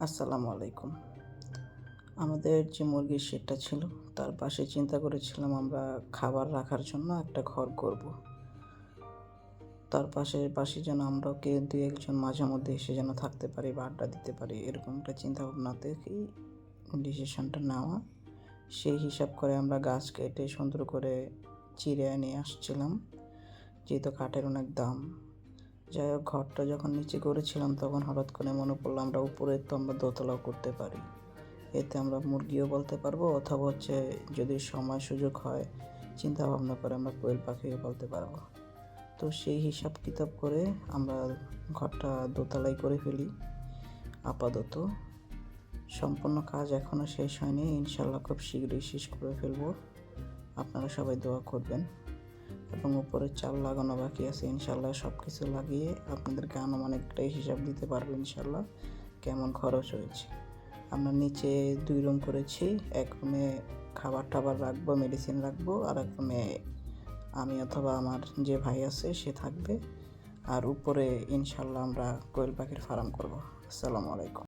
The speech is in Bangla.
আসসালামু আলাইকুম। আমাদের যে মুরগির শেডটা ছিল, তার পাশে চিন্তা করেছিলাম আমরা খাবার রাখার জন্য একটা ঘর করব। তার পাশে পাশে যেন আমরাও কে দু একজন মাঝে মধ্যে এসে যেন থাকতে পারি বা আড্ডা দিতে পারি, এরকম একটা চিন্তা ভাবনা থেকেই ডিসিশনটা নেওয়া। সেই হিসাব করে আমরা গাছ কেটে সুন্দর করে চিড়ে নিয়ে আসছিলাম, যেহেতু কাঠের অনেক দাম। যাই হোক, ঘরটা যখন নিচে করেছিলাম, তখন হঠাৎ করে মনে পড়ল আমরা উপরে তো আমরা দোতলাও করতে পারি। এতে আমরা মুরগিও বলতে পারব, অথবা হচ্ছে যদি সময় সুযোগ হয় চিন্তা ভাবনা করে আমরা কোয়েল পাখিও বলতে পারব। তো সেই হিসাব কিতাব করে আমরা ঘরটা দোতলাই করে ফেলি। আপাতত সম্পূর্ণ কাজ এখনও শেষ হয়নি। ইনশাল্লাহ খুব শীঘ্রই শেষ করে ফেলব। আপনারা সবাই দোয়া করবেন। এবং উপরে চাল লাগানো বাকি আছে, ইনশাল্লাহ সব কিছু লাগিয়ে আপনাদেরকে আনুমানিকটাই হিসাব দিতে পারব ইনশাল্লাহ কেমন খরচ হয়েছে। আমরা নিচে দুই রুম করেছি, এক রুমে খাবার টাবার রাখব মেডিসিন রাখব, আর এক রুমে আমি অথবা আমার যে ভাই আছে সে থাকবে। আর উপরে ইনশাল্লাহ আমরা কোয়েল পাখির ফার্ম করব। আসসালামু আলাইকুম।